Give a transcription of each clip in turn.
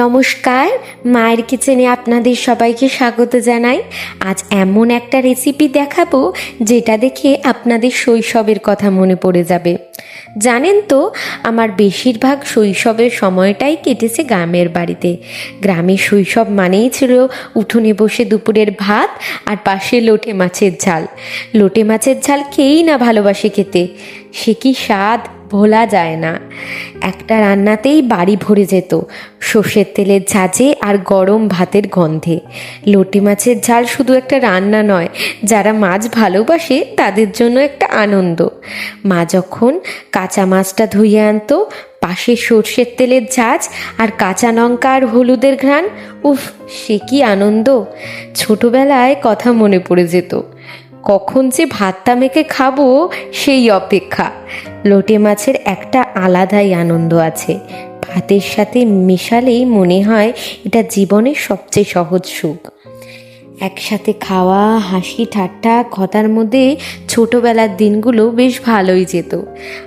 নমস্কার, মায়ের কিচেনে আপনাদের সবাইকে স্বাগত জানাই। আজ এমন একটা রেসিপি দেখাবো, যেটা দেখে আপনাদের শৈশবের কথা মনে পড়ে যাবে। জানেন তো, আমার বেশিরভাগ শৈশবের সময়টাই কেটেছে গ্রামের বাড়িতে। গ্রামে শৈশব মানেই ছিল উঠোনে বসে দুপুরের ভাত আর পাশে লোটে মাছের ঝাল। লোটে মাছের ঝাল কেই না ভালোবাসে খেতে। সে কি স্বাদ ভোলা যায় না। একটা রান্নাতেই বাড়ি ভরে যেত, সর্ষের তেলের ঝাঁঝে আর গরম ভাতের গন্ধে। লটি মাছের ঝাল শুধু একটা রান্না নয়, যারা মাছ ভালোবাসে তাদের জন্য একটা আনন্দ। মা যখন কাঁচা মাছটা ধুয়ে আনতো, পাশে সর্ষের তেলের ঝাঁজ আর কাঁচা লঙ্কা আর হলুদের ঘ্রাণ, উফ, সে কি আনন্দ! ছোটবেলায় কথা মনে পড়ে যেত। কখন যে ভাতটা মেখে খাব সেই অপেক্ষা। লোটে মাছের একটা আলাদাই আনন্দ আছে। ভাতের সাথে মেশালেই মনে হয় এটা জীবনের সবচেয়ে সহজ সুখ। একসাথে খাওয়া, হাসি ঠাট্টা কথার মধ্যে ছোটোবেলার দিনগুলো বেশ ভালোই যেত।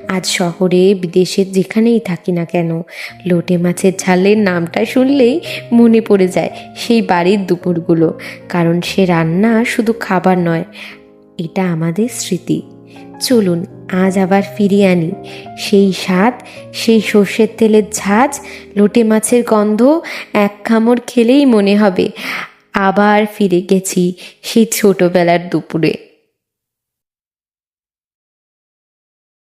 আজ শহরে, বিদেশে যেখানেই থাকি না কেন, লোটে মাছের ঝালের নামটা শুনলেই মনে পড়ে যায় সেই বাড়ির দুপুরগুলো। কারণ সে রান্না শুধু খাবার নয় এটা আমাদের স্মৃতি। চলুন, আজ আবার ফিরিয়ে আনি। সেই স্বাদ, সেই সর্ষের তেলের ঝাঁজ, লোটে মাছের গন্ধ, এক খামড় খেলেই মনে হবে। আবার ফিরে গেছি সেই ছোটোবেলার দুপুরে।